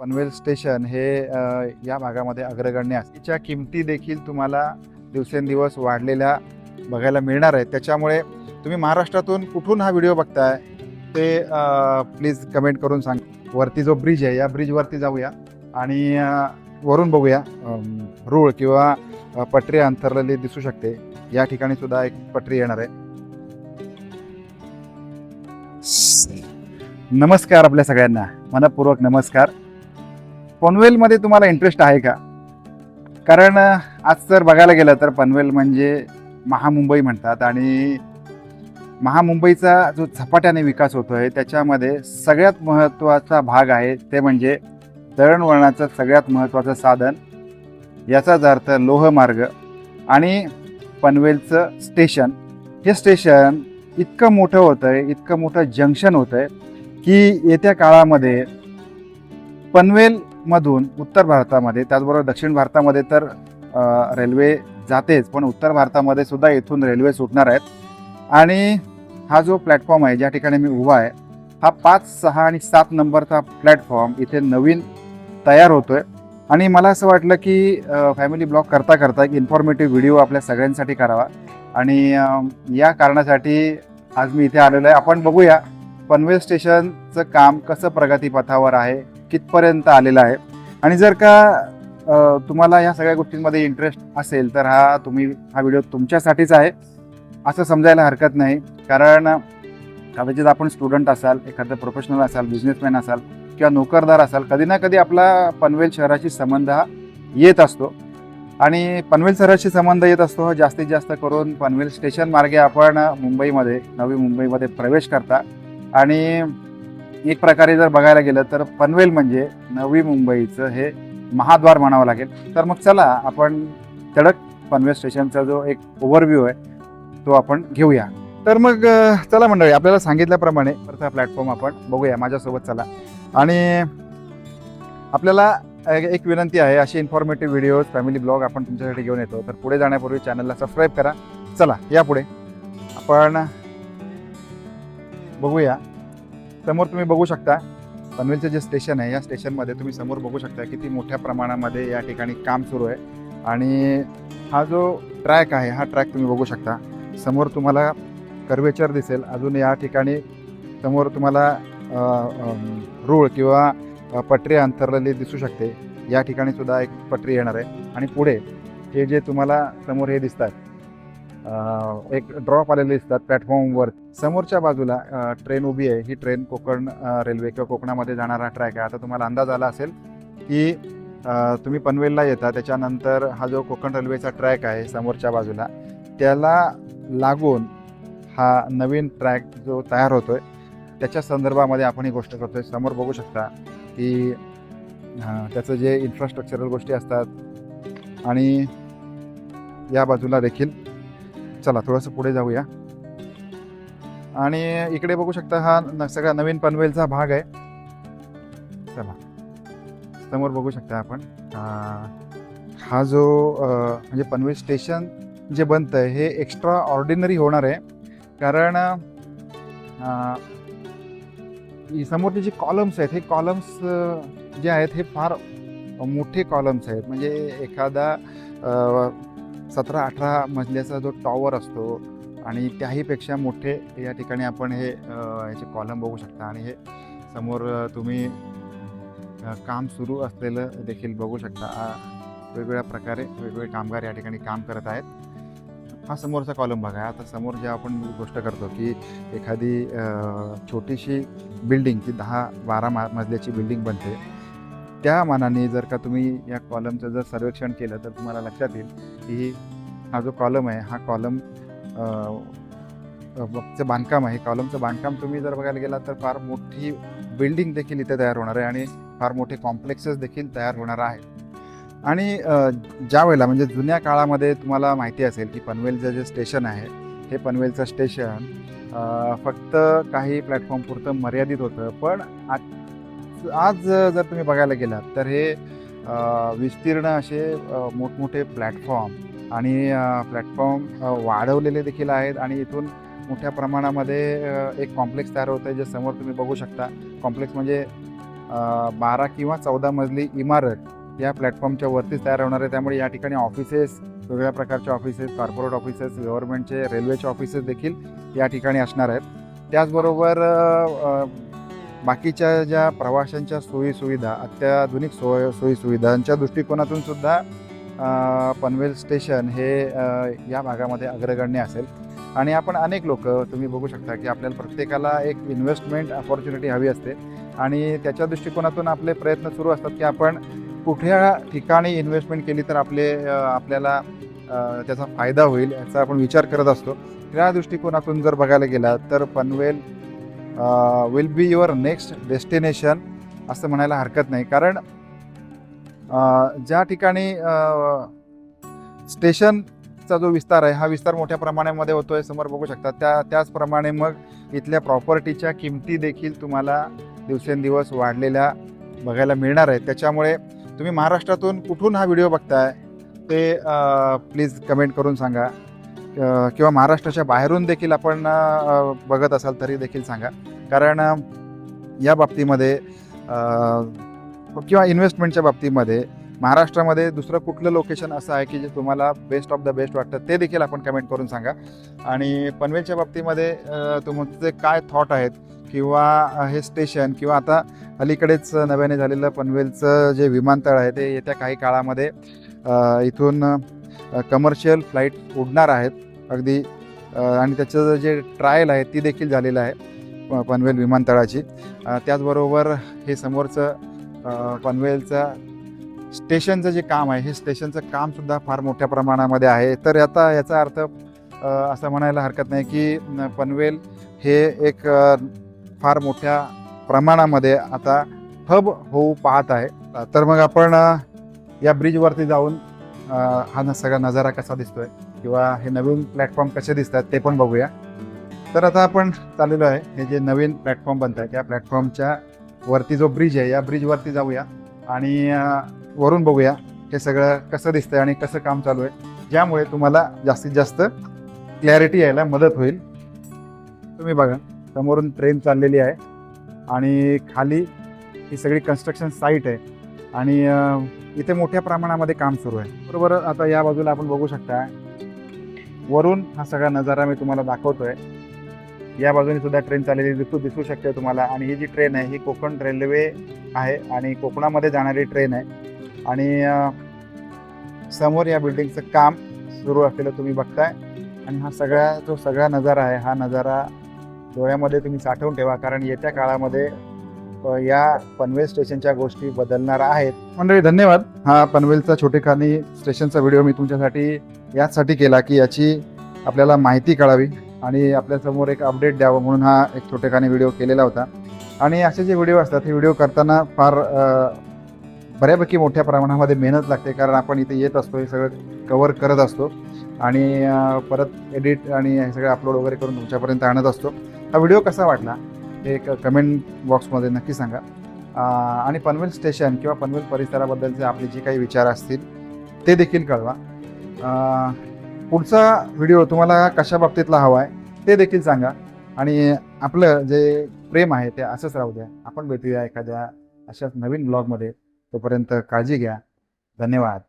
Panvel station हे या भागामध्ये अग्रगण्य असतीच्या तिच्या किमती देखील तुम्हाला दिवसेंदिवस वाढलेल्या बघायला मिळणार आहे त्याच्यामुळे तुम्ही महाराष्ट्रातून कुठून हा व्हिडिओ बघताय ते प्लीज कमेंट करून सांग. वरती जो ब्रिज आहे या ब्रिजवरती जाऊया आणि वरून बघूया. रूळ किंवा पटरी अंतरलेली दिसू शकते. या ठिकाणी सुद्धा एक पटरी येणार आहे. नमस्कार आपल्या सगळ्यांना. मनपूर्वक नमस्कार. पनवेलमध्ये तुम्हाला इंटरेस्ट आहे का? कारण आज जर बघायला गेलं तर पनवेल म्हणजे महामुंबई म्हणतात आणि महामुंबईचा जो झपाट्याने विकास होतो आहे त्याच्यामध्ये सगळ्यात महत्त्वाचा भाग आहे ते म्हणजे दळणवळणाचं सगळ्यात महत्त्वाचं साधन याचाच अर्थ लोहमार्ग आणि पनवेलचं स्टेशन. हे स्टेशन इतकं मोठं होतं आहे इतकं मोठं जंक्शन होतं आहे की येत्या काळामध्ये पनवेल मधून उत्तर भारतामध्ये त्याचबरोबर दक्षिण भारतामध्ये तर रेल्वे जातेच पण उत्तर भारतामध्ये सुद्धा इथून रेल्वे सुटणार आहेत. आणि हा जो प्लॅटफॉर्म आहे ज्या ठिकाणी मी उभा आहे हा पाच सहा आणि सात नंबरचा प्लॅटफॉर्म इथे नवीन तयार होतो आहे आणि मला असं वाटलं की फॅमिली ब्लॉग करता करता एक इन्फॉर्मेटिव्ह व्हिडिओ आपल्या सगळ्यांसाठी करावा. आणि या कारणासाठी आज मी इथे आलेलो आहे. आपण बघूया पनवेल स्टेशनचं काम कसं प्रगतीपथावर आहे कितपर्यंत आलेला आहे. आणि जर का तुम्हाला या सगळ्या गोष्टींमध्ये इंटरेस्ट असेल तर हा तुम्ही हा व्हिडिओ तुमच्यासाठीच आहे. असं समजायला हरकत नाही. कारण कदाचित आपण स्टुडंट असाल एखादं प्रोफेशनल असाल बिझनेसमॅन असाल किंवा नोकरदार असाल कधी ना कधी आपला पनवेल शहराशी संबंध हा येत असतो. आणि पनवेल शहराशी संबंध येत असतो जास्तीत जास्त करून पनवेल स्टेशन मार्गे आपण मुंबईमध्ये नवी मुंबईमध्ये प्रवेश करता. आणि एक प्रकारे जर बघायला गेलं तर पनवेल म्हणजे नवी मुंबईचं हे महाद्वार म्हणावं लागेल. तर मग चला आपण तडक पनवेल स्टेशनचा जो एक ओव्हरव्ह्यू आहे तो आपण घेऊया. तर मग चला मंडळी आपल्याला सांगितल्याप्रमाणे प्रथम प्लॅटफॉर्म आपण बघूया माझ्यासोबत चला. आणि आपल्याला एक विनंती आहे अशी इन्फॉर्मेटिव्ह व्हिडिओज फॅमिली ब्लॉग आपण तुमच्यासाठी घेऊन येतो. तर पुढे जाण्यापूर्वी चॅनलला सबस्क्राईब करा. चला या पुढे. आपण बघूया. समोर तुम्ही बघू शकता पनवेलचं जे स्टेशन आहे या स्टेशनमध्ये तुम्ही समोर बघू शकता किती मोठ्या प्रमाणामध्ये या ठिकाणी काम सुरू आहे. आणि हा जो ट्रॅक आहे हा ट्रॅक तुम्ही बघू शकता. समोर तुम्हाला कर्वेचर दिसेल. अजून या ठिकाणी समोर तुम्हाला रूळ किंवा पटरी अंतरलेली दिसू शकते. या ठिकाणी सुद्धा एक पटरी येणार आहे. आणि पुढे हे जे तुम्हाला समोर हे दिसतात एक ड्रॉप आलेले दिसतात प्लॅटफॉर्मवर समोरच्या बाजूला ट्रेन उभी आहे. ही ट्रेन कोकण रेल्वे किंवा कोकणामध्ये जाणारा ट्रॅक आहे. आता तुम्हाला अंदाज आला असेल की तुम्ही पनवेलला येता. त्याच्यानंतर हा जो कोकण रेल्वेचा ट्रॅक आहे समोरच्या बाजूला त्याला लागून हा नवीन ट्रॅक जो तयार होतो आहे त्याच्या संदर्भामध्ये आपण ही गोष्ट करतो आहे समोर बघू शकता की त्याचं जे इन्फ्रास्ट्रक्चरल गोष्टी असतात आणि या बाजूला देखील चला थोडंसं पुढे जाऊया. आणि इकडे बघू शकता हा न- सगळा नवीन पनवेलचा भाग आहे. चला समोर बघू शकता आपण. हा जो म्हणजे पनवेल स्टेशन जे बनतं आहे हे एक्स्ट्रा ऑर्डिनरी होणार आहे. कारण समोरचे जे कॉलम्स आहेत हे कॉलम्स जे आहेत हे फार मोठे कॉलम्स आहेत. म्हणजे एखादा सतरा अठरा मजल्याचा जो टॉवर असतो आणि त्याहीपेक्षा मोठे या ठिकाणी आपण हे याचे कॉलम बघू शकता. आणि हे समोर तुम्ही काम सुरू असलेलं देखील बघू शकता. वेगवेगळ्या प्रकारे वेगवेगळे कामगार या ठिकाणी काम करत आहेत. हा समोरचा कॉलम बघा. आता समोर जे आपण गोष्ट करतो की एखादी छोटीशी बिल्डिंग ती दहा बारा मा मजल्याची बिल्डिंग बनते. त्या मानाने जर का तुम्ही या कॉलमचं जर सर्वेक्षण केलं तर तुम्हाला लक्षात येईल की हा जो कॉलम आहे हा कॉलम चं बांधकाम आहे. कॉलमचं बांधकाम तुम्ही जर बघायला गेला तर फार मोठी बिल्डिंग देखील इथे तयार होणार आहे आणि फार मोठे कॉम्प्लेक्सेस देखील तयार होणार आहेत. आणि ज्या वेळेला म्हणजे जुन्या काळामध्ये तुम्हाला माहिती असेल की पनवेलचं जे स्टेशन आहे हे पनवेलचं स्टेशन फक्त काही प्लॅटफॉर्म पुरतं मर्यादित होतं. पण आज आज जर तुम्ही बघायला गेलात तर हे विस्तीर्ण असे मोठमोठे प्लॅटफॉर्म आणि प्लॅटफॉर्म वाढवलेले देखील आहेत आणि इथून मोठ्या प्रमाणामध्ये एक कॉम्प्लेक्स तयार होतं आहे जे समोर तुम्ही बघू शकता. कॉम्प्लेक्स म्हणजे बारा किंवा चौदा मजली इमारत या प्लॅटफॉर्मच्या वरतीच तयार होणार आहे. त्यामुळे या ठिकाणी ऑफिसेस वेगवेगळ्या प्रकारचे ऑफिसेस कॉर्पोरेट ऑफिसेस गव्हर्नमेंटचे रेल्वेचे ऑफिसेस देखील या ठिकाणी असणार आहेत. त्याचबरोबर बाकीच्या ज्या प्रवाशांच्या सोयीसुविधा अत्याधुनिक सोय सोयीसुविधांच्या दृष्टिकोनातून सुद्धा पनवेल स्टेशन हे या भागामध्ये अग्रगण्य असेल. आणि आपण अनेक लोक तुम्ही बघू शकता की आपल्याला प्रत्येकाला एक इन्व्हेस्टमेंट ऑपॉर्च्युनिटी हवी असते. आणि त्याच्या दृष्टिकोनातून आपले प्रयत्न सुरू असतात की आपण कुठल्या ठिकाणी इन्व्हेस्टमेंट केली तर आपले आपल्याला त्याचा फायदा होईल याचा आपण विचार करत असतो. त्या दृष्टिकोनातून जर बघायला गेला तर Panvel will be your next destination असं म्हणायला हरकत नाही. कारण ज्या ठिकाणी स्टेशनचा जो विस्तार आहे हा विस्तार मोठ्या प्रमाणामध्ये होतो आहे समोर बघू शकता. त्या त्याचप्रमाणे मग इथल्या प्रॉपर्टीच्या किमती देखील तुम्हाला दिवसेंदिवस वाढलेल्या बघायला मिळणार आहेत. त्याच्यामुळे तुम्ही महाराष्ट्रातून कुठून हा व्हिडिओ बघताय ते प्लीज कमेंट करून सांगा. किंवा महाराष्ट्राच्या बाहेरून देखील आपण बघत असाल तरी देखील सांगा. कारण या बाबतीमध्ये किंवा इन्व्हेस्टमेंटच्या बाबतीमध्ये महाराष्ट्रामध्ये दुसरं कुठलं लोकेशन असं आहे की जे तुम्हाला बेस्ट ऑफ द बेस्ट वाटतं ते देखील आपण कमेंट करून सांगा. आणि पनवेलच्या बाबतीमध्ये तुमचे काय थॉट आहेत? किंवा हे स्टेशन किंवा आता अलीकडेच नव्याने झालेलं पनवेलचं जे विमानतळ आहे ते येत्या काही काळामध्ये इथून कमर्शियल फ्लाईट उडणार आहेत. अगदी आणि त्याचं जे ट्रायल आहे ती देखील झालेलं आहे पनवेल विमानतळाची. त्याचबरोबर हे समोरचं पनवेलचं स्टेशनचं जे काम आहे हे स्टेशनचं कामसुद्धा फार मोठ्या प्रमाणामध्ये आहे. तर आता याचा अर्थ असं म्हणायला हरकत नाही की पनवेल हे एक फार मोठ्या प्रमाणामध्ये आता हब होऊ पाहत आहे. तर मग आपण या ब्रिजवरती जाऊन हा न सगळा नजारा कसा दिसतोय किंवा हे नवीन प्लॅटफॉर्म कसे दिसतात ते पण बघूया. तर आता आपण चाललेलो आहे. हे जे नवीन प्लॅटफॉर्म बनत आहे त्या प्लॅटफॉर्मच्या वरती जो ब्रिज आहे या ब्रिजवरती जाऊया आणि वरून बघूया हे सगळं कसं दिसतंय आणि कसं काम चालू आहे. ज्यामुळे तुम्हाला जास्तीत जास्त क्लॅरिटी यायला मदत होईल. तुम्ही बघा समोरून ट्रेन चाललेली आहे आणि खाली ही सगळी कन्स्ट्रक्शन साईट आहे. आणि इथे मोठ्या प्रमाणामध्ये काम सुरू आहे. बरोबर? आता या बाजूला आपण बघू शकता वरून हा सगळा नजारा मी तुम्हाला दाखवतोय. या बाजूने सुद्धा ट्रेन चाललेली दिसू दिसू शकते तुम्हाला. आणि ही जी ट्रेन आहे ही कोकण रेल्वे आहे आणि कोकणामध्ये जाणारी ट्रेन आहे. आणि समोर या बिल्डिंगचं काम सुरू असलेलं तुम्ही बघताय. आणि हा सगळा जो सगळा नजारा आहे हा नजारा डोळ्यामध्ये तुम्ही साठवून ठेवा. कारण येत्या काळामध्ये या पनवेल स्टेशनच्या गोष्टी बदलणार आहेत. मंडळी धन्यवाद. हा पनवेलचा छोटेखानी स्टेशनचा व्हिडिओ मी तुमच्यासाठी याचसाठी केला की याची आपल्याला माहिती कळावी आणि आपल्यासमोर एक अपडेट द्यावं म्हणून हा एक छोटेखानी व्हिडिओ केलेला होता. आणि असे जे व्हिडिओ असतात हे व्हिडिओ करताना फार बऱ्यापैकी मोठ्या प्रमाणामध्ये मेहनत लागते कारण आपण इथे येत असतो हे सगळं कवर करत असतो. आणि परत एडिट आणि हे सगळं अपलोड वगैरे करून तुमच्यापर्यंत आणत असतो. हा व्हिडिओ कसा वाटला? एक कमेंट बॉक्समध्ये नक्की सांगा. आणि पनवेल स्टेशन किंवा पनवेल परिसराबद्दलचे आपले जे काही विचार असतील ते देखील कळवा. पुढचा व्हिडिओ तुम्हाला कशा बाबतीतला हवा आहे ते देखील सांगा. आणि आपलं जे प्रेम आहे ते असंच राहू द्या. आपण भेटूया एखाद्या अशाच नवीन ब्लॉगमध्ये तोपर्यंत काळजी घ्या. धन्यवाद.